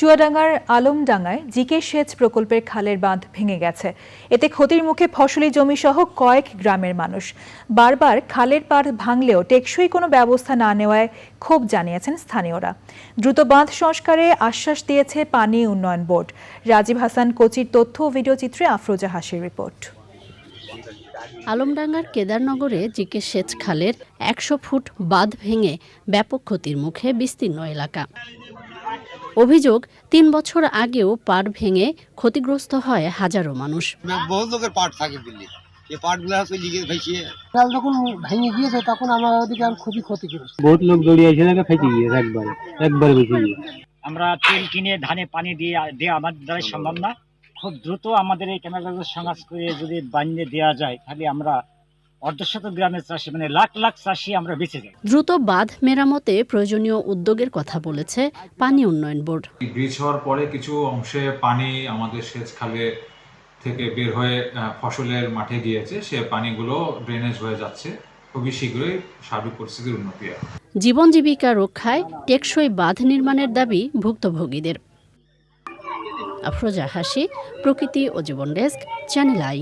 চুয়াডাঙ্গার আলমডাঙ্গায় জিকে সেচ প্রকল্পের খালের বাঁধ ভেঙে গেছে। এতে ক্ষতির মুখে ফসলি জমি সহ কয়েক গ্রামের মানুষ। বারবার খালের পাড় ভাঙলেও টেকসই কোনো ব্যবস্থা না নেওয়ায় ক্ষোভ জানিয়েছেন স্থানীয়রা। দ্রুত বাঁধ সংস্কারে আশ্বাস দিয়েছে পানি উন্নয়ন বোর্ড। রাজীব হাসান, কোচির তথ্য ও ভিডিওচিত্রে আফরোজা হাসির রিপোর্ট। আলমডাঙ্গার কেদারনগরে জিকে সেচ খালের একশো ফুট বাঁধ ভেঙে ব্যাপক ক্ষতির মুখে বিস্তীর্ণ এলাকা। অভিযোগ তিন বছর আগেও পাড় ভেঙে ক্ষতিগ্রস্ত হয় হাজারো মানুষ। বহু লোকের পাট থাকে দিল্লি। যখন ভেঙে গিয়েছে তখন আমার ওদিকে খুবই ক্ষতিগ্রস্ত। বহুত লোক ফেঁচে গিয়েছে একবারে একবারে বেঁচে আমরা তেল কিনে ধানে পানি দিয়ে দেওয়া আমাদের দ্বারা সম্ভব না। খুব দ্রুত আমাদের এই করে যদি বানিয়ে দেওয়া যায় তাহলে আমরা অর্ধশত গ্রামের চাষি মানে লাখ লাখ চাষি আমরা বেঁচে যাই। দ্রুত বাঁধ মেরামতে প্রয়োজনীয় উদ্যোগের কথা বলেছে পানি উন্নয়ন বোর্ড। ব্রিজ হওয়ার পরে কিছু অংশে পানি আমাদের সেচ খালে থেকে বের হয়ে ফসলের মাঠে গিয়েছে। সে পানিগুলো ড্রেনেজ হয়ে যাচ্ছে। খুবই শীঘ্রই সার্বিক পরিস্থিতির উন্নতি হবে। জীবন জীবিকা রক্ষায় টেকসই বাঁধ নির্মাণের দাবি ভুক্তভোগীদের। আফরোজা হাসি প্রকৃতি ও জীবন ডেস্ক চ্যানেল আই।